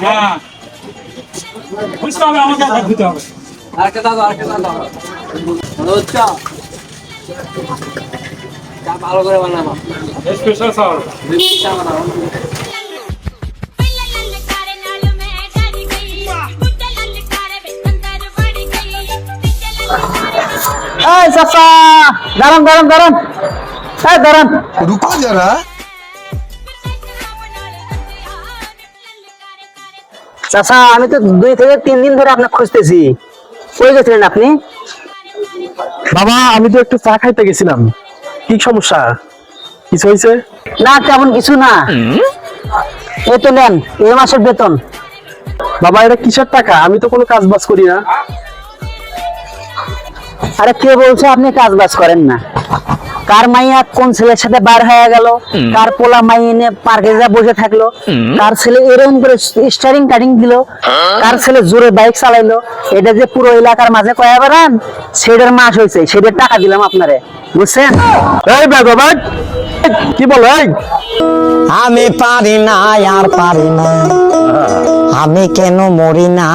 হ্যাঁ। বুঝতে হবে আমাকে দিতে হবে। আরেকটা দাও আরেকটা দাও রোজটা চা ভালো করে বানাবা স্পেশাল চা চা বানাবো এই সাফা গরম গরম গরম রুকো যারা। চাচা আমি তো দুই থেকে তিন দিন ধরে আপনাকে খুঁজতেছি। কই গেছিলেন আপনি? বাবা আমি তো একটু চা খাইতে গেছিলাম। কি সমস্যা? কিছু হয়েছে? না তেমন কিছু না। এই তো নেন এই মাসের বেতন। বাবা এটা কিসের টাকা? আমি তো কোনো কাজ বাজ করি না। আরে কে বলছে আপনি কাজ বাজ করেন না? কার মাইয়া কোন ছেলের সাথে বার হয়ে গেল? কার পোলা মাই এনে পার্কে যা বসে থাকল? কার ছেলে এরকম করে স্টারিং কাটিং দিল? কার ছেলে জোরে বাইক চালাইলো? এটা যে পুরো এলাকার মাঝে কয়া বেড়ান সেটার মাস হয়েছে সেটার টাকা দিলাম আপনারে। বুঝছেন? এই বেগো কি বলো আমি পারি না আর পারি না। আমি কেন মরি না?